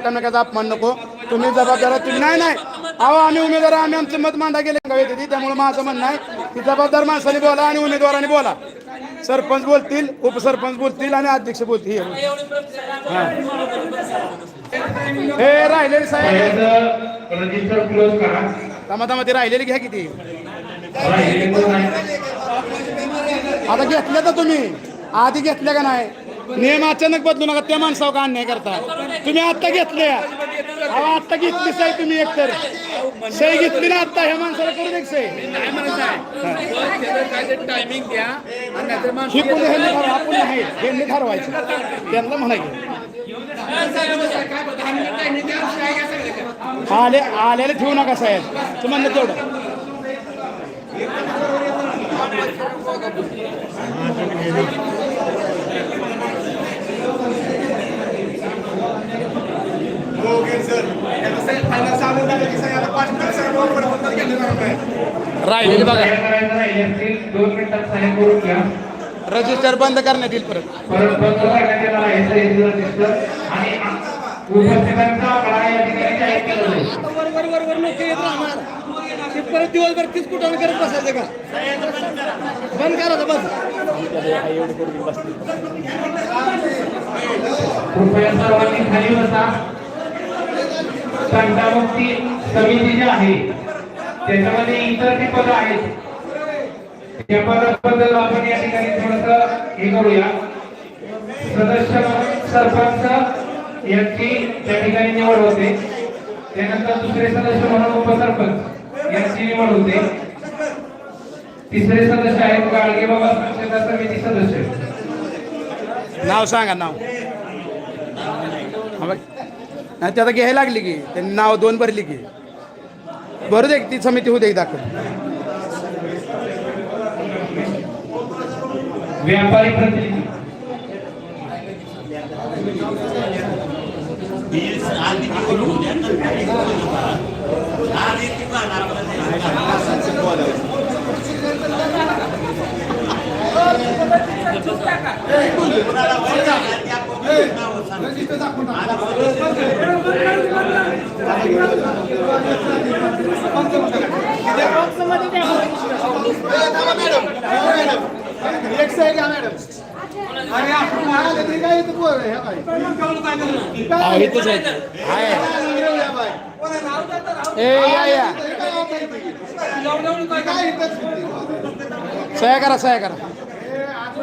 एकमेकाचा अपमान नको. तुम्ही जबाबदार. तुम्ही नाही नाही. अहो आम्ही उमेदवार आम्ही आमचं मत मांडा गेले का येते ती त्यामुळे माझं म्हणणं आहे की जबाबदार माणसाने बोला आणि उमेदवाराने बोला. सरपंच बोलतील उपसरपंच बोलतील आणि अध्यक्ष बोलतील. हे राहिलेले साहेब. तमा ते राहिलेले घ्या किती? आता घेतल्या तर तुम्ही. आधी घेतल्या का नाही? नियम अचानक बदलू नका त्या माणसावर का अन्याय करता? तुम्ही आत्ता घेतल्या अहो आत्ता घेतली सही तुम्ही एकतर सही घेतली ना आत्ता ह्या माणसाला करून एक सही. टायमिंग द्या ही पुणे ह्यांनी ठरवा आपण नाही. ह्यांनी ठरवायचं त्यांना म्हणायचं. आले आलेले ठेवू नका साहेब. तुम्हाला तेवढं. राहिलेली बघा. दोन मिनिटात सह्या करून घ्या. रजिस्टर बंद करण्यात येईल परत. परत बंद करण्यात येणार आहे सह्याचं रजिस्टर आणि उपस्थितांचा आकडा या ठिकाणी जाहीर केला जाईल. वर वर वर वर लोक येत राहणार ते परत दिवसभर तीच कुठं करत बसायचं का बंद करायचं बस कृपया सर्वांनी खाली बसा. तंटामुक्ती समिती जी आहे त्याच्यामध्ये इतर जी पदं आहेत. त्या पदाबद्दल आपण या ठिकाणी थोडस हे करूया. सदस्य सरपंच यांची त्या ठिकाणी निवड होते. त्यानंतर दुसरे सदस्य म्हणून उपसरपंच यांची निवड होते. तिसरे सदस्य आहेत गाडगे बाबा स्वच्छता समिती सदस्य. नाव सांगा नाव. नाही ते आता घ्यायला लागली की. त्यांनी नाव दोन भरली की. भरू दे ती समिती होऊ दे दाखल व्यापारी प्रतिनिधी. इथंच आहे ते. आहे. ए या या सह्या करा सह्या करा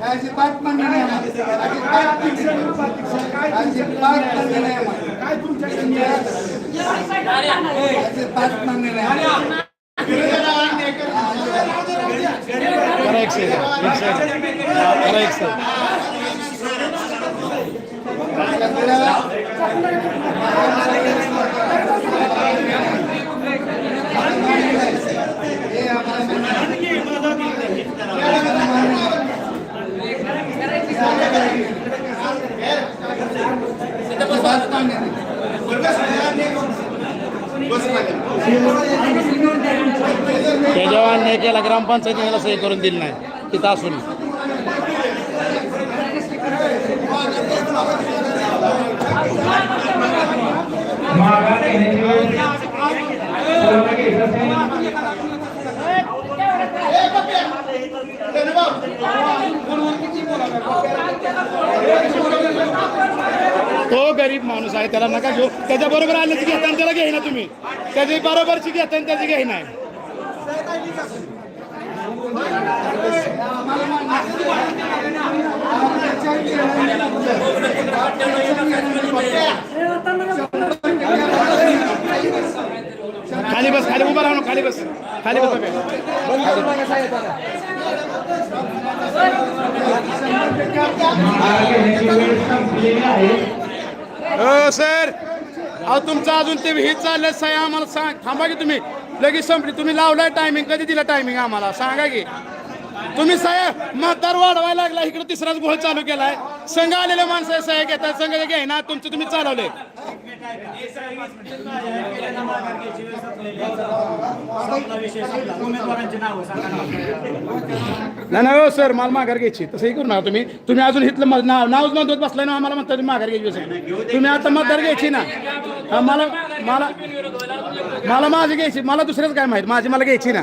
अजिबात म्हणणं नाही आम्हाला. अजिबात अजिबात म्हणणं नाही आम्हाला. काय तुमच्याकडे अजिबात म्हणणं नाही आम्हाला. करा एक सही एक सही करा एक सही अजिबात मान्य नाही. त्याच्यावर अन्याय केला ग्रामपंचायतीला सही करून दिली नाही तिथं असून माघार घेण्याची वेळ सर्वांना घ्यायचं असेल तो गरीब माणूस आहे त्याला नका घेऊ. त्याच्या बरोबर आल्याची घेताना त्याला घेईना तुम्ही. त्याची बरोबरची घेताना त्याची घेईना खाली बस खाली उभा राहून खाली बस. खाली बस. आहे. सर अहो तुमचं अजून ते हे चाललं साहेब आम्हाला सांग थांबा की तुम्ही. लगेच संपली. तुम्ही लावलाय टायमिंग कधी दिला टायमिंग आम्हाला? सांगा की. तुम्ही साहेब मतदार वाढवायला लागला इकडे तिसराच घोळ चालू केलाय. संघ आलेले माणसं साहेब घेतात. संघ घे ना तुमचं तुम्ही चालवले नाही नाही हो सर मला माघार घ्यायची. तसंही करू ना तुम्ही. तुम्ही अजून इथलं म- नाव नावच नोंदवत बसलाय ना आम्हाला म्हणता तुम्ही माघार घ्यायची तुम्ही आता मतदार घ्यायची ना. मला मला मला माझी घ्यायची. मला दुसरंच काय माहीत? माझी मला घ्यायची ना.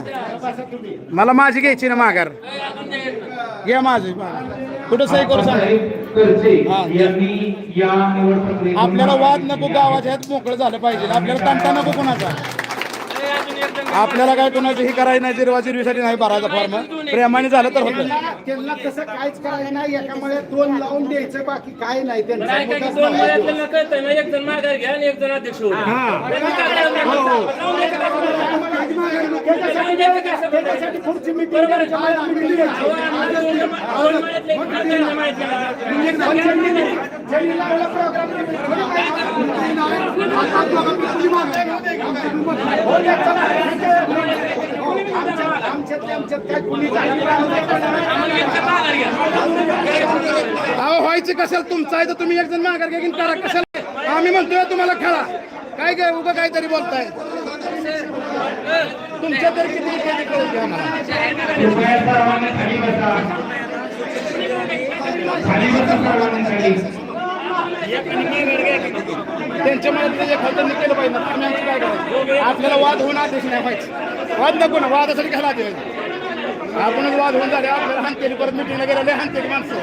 मला माझी घ्यायची ना माघार. घ्या माझी कुठं सही करू सांगा? आपल्याला वाद नको गावाच्या ह्यात मोकळं झालं पाहिजे. आपल्याला तंटा नको कोणाचा. आपल्याला काय कोणाचं हे करायचं नाही जिरवा जिरवीसाठी नाही भरायचा फॉर्म प्रेमाने झालं तर होतं त्यांना तसं काहीच करायचं नाही एकामुळे दोन लावून द्यायचं बाकी काय नाही त्यांचं काय काय मुद्दाच दोन नाही. महिन्यातलं कळतंय ना एक जण माघार घ्या आणि एक जण अध्यक्ष होईल त्याच्यासाठी पुढची meeting त्यांच्या मनात meeting घ्यायची. ज्यांनी लावला program त्यांनी थोडी हो, त्याचं हो, आमच्यात- आमच्यात आमच्यात काय कुणी झालं अहो व्हायचं कशाला? तुमचं आहे तर तुम्ही एक जण माघार घ्या करा. कशाला? आम्ही म्हणतोय तुम्हाला खेळा. काय काय उभं काहीतरी बोलताय. तुमच्या तरी किती खाली बसा. खाली बसा सर्वांनी खाली त्यांच्या मनात जे खातं केलं पाहिजे. आम्ही आमचं काय करायचं? आपल्याला वाद होऊन आदेश नाही पाहिजे वाद नको ना वादासाठी घाला आदेश आपणच वाद होऊन झाले आपल्याला हानतेली परत मिटिंगला गेलेले हानतेली माणसं.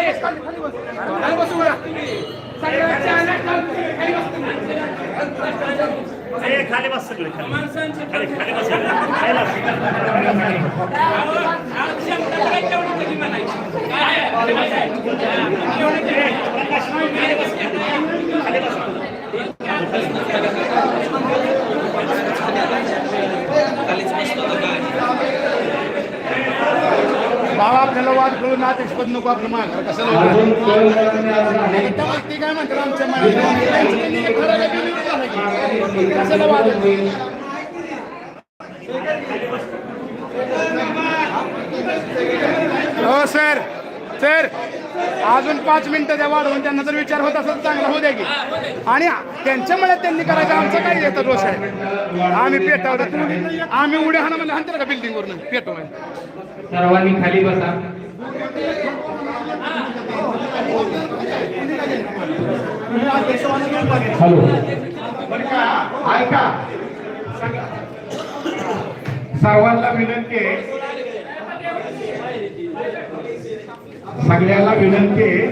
खाली बसूया, खाली बस सगळे खाली. खाली बस खाली बस बाबा आपल्याला वाद करून आदेश पद नको आपलं माघार कसं अजून कळ करण्याचं आहे त्यामुळे ते काय म्हणतात आमच्या. कशाला वाद? हो सर सर अजून पाच मिनिटं द्या वाढवून त्यांना जर विचार होत असेल तर चांगला होऊ द्या की. आणि त्यांच्यामुळे त्यांनी करायचं आमचं काय येतं दोष आहे. आम्ही पेटवलं आम्ही उड्या हाणं म्हणजे हाणते का बिल्डिंगवरून पेटवाय सर्वांनी खाली बसा. हॅलो ऐका सर्वांना विनंती आहे सगळ्याला विनंती आहे.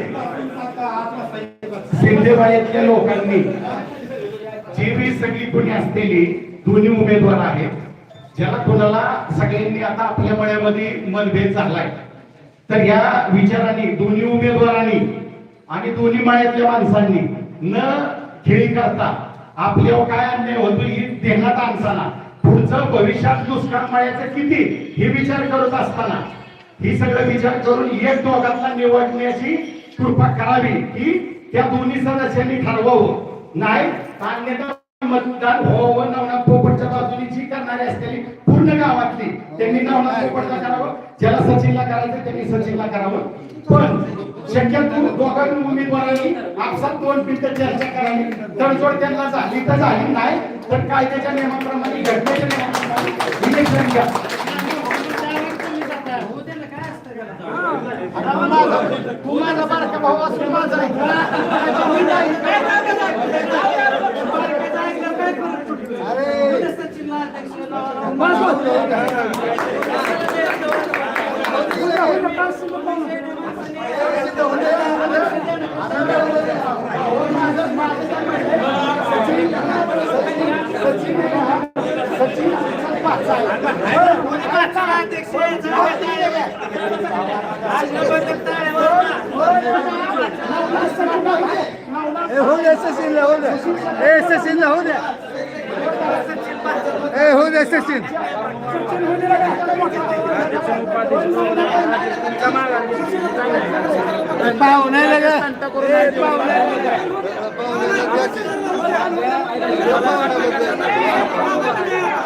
सिंधेबाईतल्या लोकांनी जी बी सगळी कोणी असलेली दोन्ही उमेदवार आहेत ज्याला कोणाला सगळ्यांनी आता आपल्या मळ्यामध्ये मतभेद झालाय तर या विचाराने दोन्ही उमेदवारांनी आणि दोन्ही मळ्यातल्या माणसांनी न खेळी करता आपल्यावर काय अन्याय होतो ही देण्यात आणताना पुढचं भविष्यात दुष्काळ मळ्याचं किती हे विचार करत असताना ही सगळं विचार करून एक दोघांना निवडण्याची कृपा करावी की त्या दोन्ही सदस्यांनी ठरवावं. नाही अन्यथा मतदान व्हावं हो, नवना पोपटच्या बाजूने जी करणारी असलेली पूर्ण गावातली त्यांनी नवना पोपटला करावं ज्याला सचिनला करायचं त्यांनी सचिनला करावं. पण शक्यतो दोघांनी उमेदवारांनी आपसात दोन मिनिटं चर्चा करावी. तडजोड त्यांना झाली तर झाली नाही तर कायद्याच्या नियमाप्रमाणे घटनेच्या नियमाप्रमाणे इलेक्शन घ्या. कुणाला बारका भाऊ असं माझा आहे सचिन सचिन Yeah.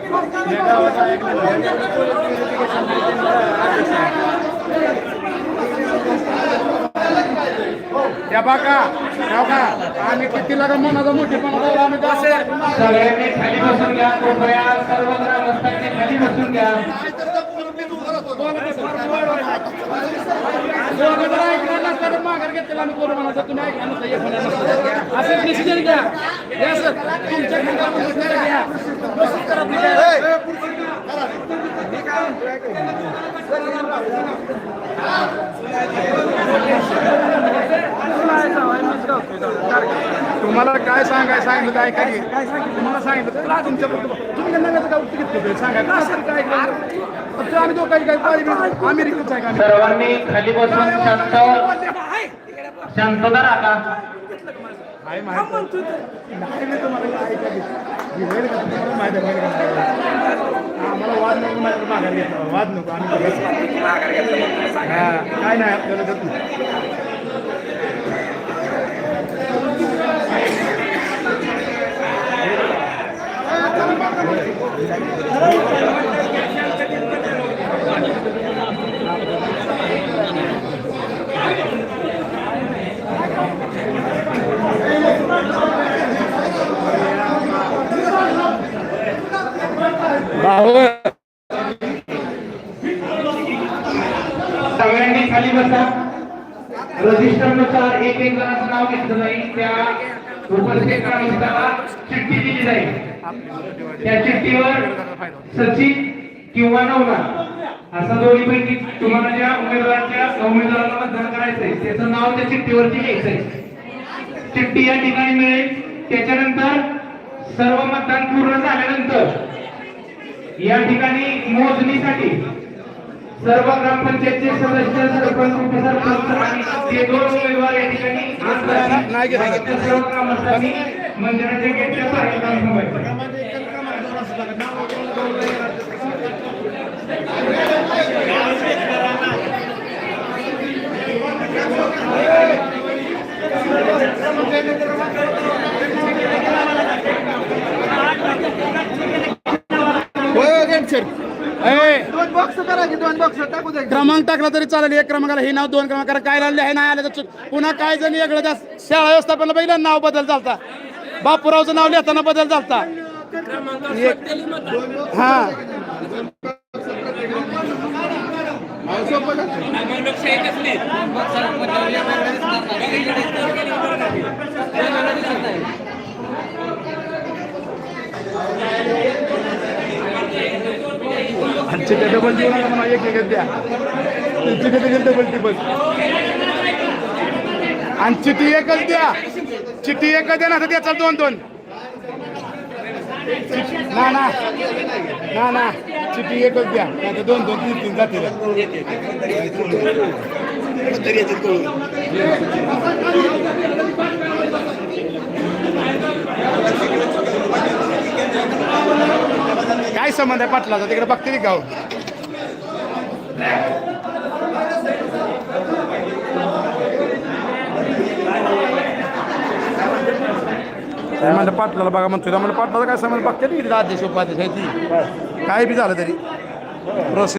त्या बाका त्या का आम्ही किती लागा मनाचा मोठेपणा लावला आम्ही कसं सगळ्यांनी खाली बसून घ्या. कृपया सर्व ग्रामस्थांनी खाली बसून घ्या. असं डिसिजन घ्या या सर. तुमच्या घ्या तुम्हाला काय सांगाय सांगितलं तर ऐका की. काय सांगितलं तुम्हाला सांगितलं तुमच्या सर्वांनी खाली बसून शांत शांतता राखा? आम्हाला वाद नको माघार घेतला. वाद नको आम्ही काय नाही आपल्याला सगळ्यांनी खाली बसा. रजिस्टरनुसार एक एक जणांचं नाव घेतलं जाईल. त्या उपस्थित चिठ्ठी दिली जाईल. त्या चिठ्ठीवर सचिन किंवा नवना असा दोन्हीपैकी तुम्हाला ज्या उमेदवाराच्या उमेदवाराला मतदान करायचंय त्याचं नाव त्या चिठ्ठीवरती घ्यायचंय. चिठ्ठी या ठिकाणी मिळेल. त्याच्यानंतर सर्व मतदान पूर्ण झाल्यानंतर या ठिकाणी मोजणीसाठी सर्व ग्रामपंचायतचे सदस्य सरपंच उपसरपंच आणि ते दोन उमेदवार या ठिकाणी सर्व ग्रामस्थांनी मंदिराच्या गेटच्या बाहेर जाऊन थांबायचं. ए, दोन बॉक्स करा की दोन बॉक्स टाकू द्या. क्रमांक टाकला तरी चालेल. एक क्रमांकाला हे नाव दोन क्रमांक काय लागले हे नाही आलं तर पुन्हा काय जण वेगळं त्या शाळा व्यवस्थापनाला पहिलं नाव बदल चालता बापूरावचं नाव लिहिताना बदल झालता. हा. आणि डबल देऊ एक एक द्या चिठ्ठी देखील डबल टिबल आणि चिठ्ठी एकच द्या. चिठ्ठी एकच द्या ना तर त्याचा दोन दोन. ना ना. ना ना. चिठ्ठी एकच द्या नाही दोन दोन तीन तीन जातील. काय संबंध आहे पाटलाचा? तिकडे बघते गाव. ते म्हणलं पाटलाला बघा म्हणतोय. म्हणलं पाटलाचा काय संबंध? बघते ना अध्यक्ष उपाध्यक्ष आहे ती. काय बी झालं तरी. प्रोसेस